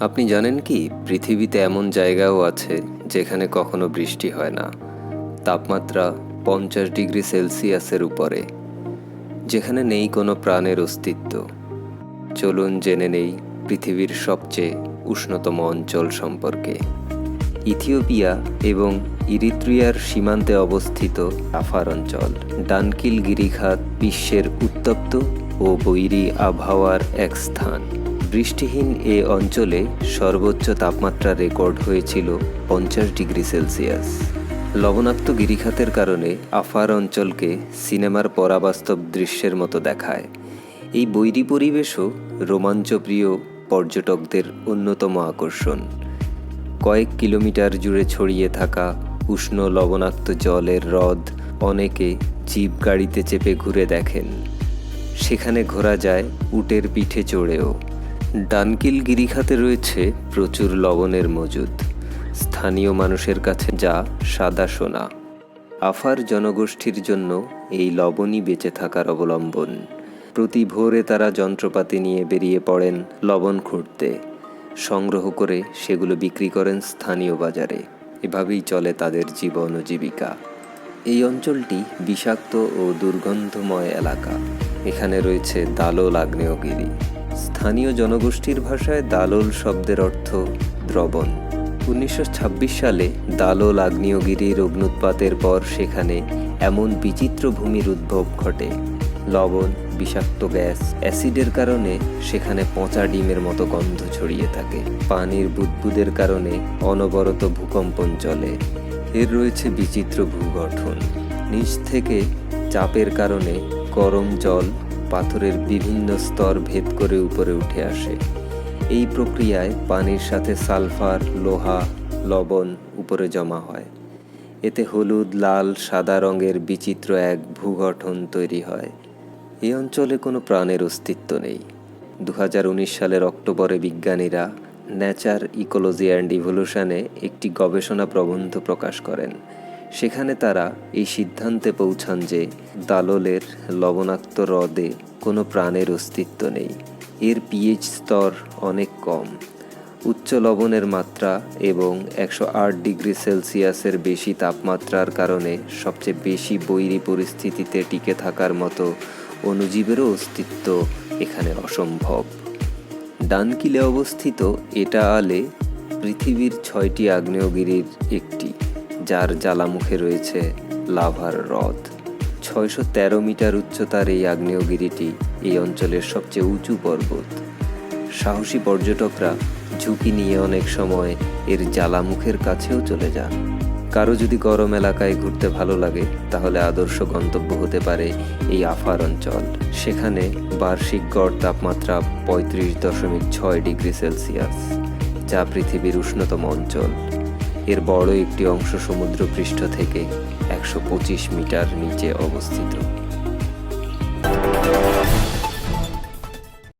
আপনি জানেন কি, পৃথিবীতে এমন জায়গাও আছে যেখানে কখনো বৃষ্টি হয় না। তাপমাত্রা পঞ্চাশ ডিগ্রি সেলসিয়াসের উপরে, যেখানে নেই কোনো প্রাণের অস্তিত্ব। চলুন জেনে নেই পৃথিবীর সবচেয়ে উষ্ণতম অঞ্চল সম্পর্কে। ইথিওপিয়া এবং ইরিত্রিয়ার সীমান্তে অবস্থিত আফার অঞ্চল ডানকিল গিরিখাত বিশ্বের উত্তপ্ত ও বৈরী আবহাওয়ার এক স্থান। বৃষ্টিহীন এ অঞ্চলে সর্বোচ্চ তাপমাত্রা রেকর্ড হয়েছিল পঞ্চাশ ডিগ্রি সেলসিয়াস। লবণাক্ত গিরিখাতের কারণে আফার অঞ্চলকে সিনেমার পরাবাস্তব দৃশ্যের মতো দেখায়। এই বৈরী পরিবেশও রোমাঞ্চপ্রিয় পর্যটকদের অন্যতম আকর্ষণ। কয়েক কিলোমিটার জুড়ে ছড়িয়ে থাকা উষ্ণ লবণাক্ত জলের হ্রদ অনেকে জিপ গাড়িতে চেপে ঘুরে দেখেন। সেখানে ঘোরা যায় উটের পিঠে চড়েও। ডানকিল গিরিখাতে রয়েছে প্রচুর লবণের মজুদ। স্থানীয় মানুষের কাছে যা সাদা সোনা। আফার জনগোষ্ঠীর জন্য এই লবণই বেঁচে থাকার অবলম্বন। প্রতি ভোরে তারা যন্ত্রপাতি নিয়ে বেরিয়ে পড়েন লবণ খুঁড়তে। সংগ্রহ করে সেগুলো বিক্রি করেন স্থানীয় বাজারে। এভাবেই চলে তাদের জীবন ও জীবিকা। এই অঞ্চলটি বিষাক্ত ও দুর্গন্ধময় এলাকা। এখানে রয়েছে দালোল আগ্নেয়গিরি। স্থানীয় জনগোষ্ঠীর ভাষায় দালোল শব্দের অর্থ দ্রবণ। উনিশশো ছাব্বিশ সালে দালোল আগ্নেয়গিরির অগ্নুৎপাতের পর সেখানে এমন বিচিত্র ভূমির উদ্ভব ঘটে। লবণ, বিষাক্ত গ্যাস, অ্যাসিডের কারণে সেখানে পচা ডিমের মতো গন্ধ ছড়িয়ে থাকে। পানির বুদবুদের কারণে অনবরত ভূকম্পন চলে। এর রয়েছে বিচিত্র ভূগঠন। নিচ থেকে চাপের কারণে গরম জল পাথরের বিভিন্ন স্তর ভেদ করে উপরে উঠে আসে। এই প্রক্রিয়ায় পানির সাথে সালফার, লোহা, লবণ উপরে জমা হয়। এতে হলুদ, লাল, সাদা রঙের বিচিত্র এক ভূগঠন তৈরি হয়। এই অঞ্চলে কোনো প্রাণের অস্তিত্ব নেই। দু হাজার উনিশ সালের অক্টোবরে বিজ্ঞানীরা নেচার ইকোলজি অ্যান্ড ইভলিউশনে একটি গবেষণা প্রবন্ধ প্রকাশ করেন। সেখানে তারা এই সিদ্ধান্তে পৌঁছান যে দালোলের লবণাক্ত হ্রদে কোনো প্রাণের অস্তিত্ব নেই। এর পিএইচ স্তর অনেক কম। উচ্চ লবণের মাত্রা এবং একশো আট ডিগ্রি সেলসিয়াসের বেশি তাপমাত্রার কারণে সবচেয়ে বেশি বৈরী পরিস্থিতিতে টিকে থাকার মতো অণুজীবেরও অস্তিত্ব এখানে অসম্ভব। ডানকিলে অবস্থিত এটা আলে পৃথিবীর ছয়টি আগ্নেয়গিরির একটি। যার জ্বালামুখে রয়েছে লাভার হ্রদ। ছয়শো তেরো মিটার উচ্চতার এই আগ্নেয়গিরিটি এই অঞ্চলের সবচেয়ে উঁচু পর্বত। সাহসী পর্যটকরা ঝুঁকি নিয়ে অনেক সময় এর জ্বালামুখের কাছেও চলে যান। কারও যদি গরম এলাকায় ঘুরতে ভালো লাগে, তাহলে আদর্শ গন্তব্য হতে পারে এই আফার অঞ্চল। সেখানে বার্ষিক গড় তাপমাত্রা পঁয়ত্রিশ দশমিক ছয় ডিগ্রি সেলসিয়াস, যা পৃথিবীর উষ্ণতম অঞ্চল। এর বড় একটি অংশ সমুদ্রপৃষ্ঠ থেকে একশো পঁচিশ মিটার নিচে অবস্থিত।